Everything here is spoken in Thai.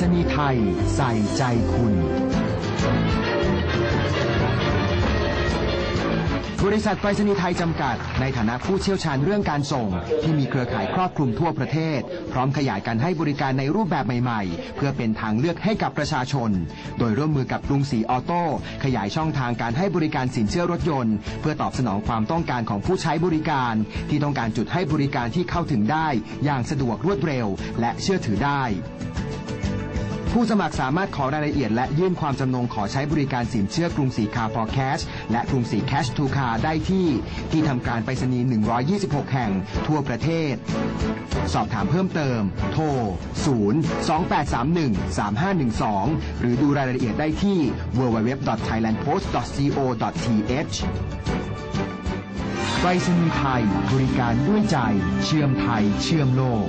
ษณีย์ไทยใส่ใจคุณ บริษัทไปรษณีย์ไทยจำกัด ในฐานะผู้เชี่ยวชาญเรื่องการส่ง ที่มีเครือข่ายครอบคลุมทั่วประเทศ พร้อมขยายการให้บริการในรูปแบบใหม่ ๆ เพื่อเป็นทางเลือกให้กับประชาชน โดยร่วมมือกับกรุงศรีออโต้ขยายช่องทางการให้บริการสินเชื่อรถยนต์ เพื่อตอบสนองความต้องการของผู้ใช้บริการ ที่ต้องการจุดให้บริการที่เข้าถึงได้ อย่างสะดวกรวดเร็ว และเชื่อถือได้ ผู้สมัครสามารถขอรายละเอียดและยื่นความจำนงขอใช้บริการสินเชื่อกรุงศรีคา for cash และกรุงศรี cash to car ได้ที่ ที่ทำการไปรษณีย์ 126 แห่ง ทั่วประเทศ สอบถามเพิ่มเติม โทร 0 2831 3512 หรือดูรายละเอียดได้ที่ www.thailandpost.co.th ไปรษณีย์ไทย บริการด้วยใจ เชื่อมไทย เชื่อมโลก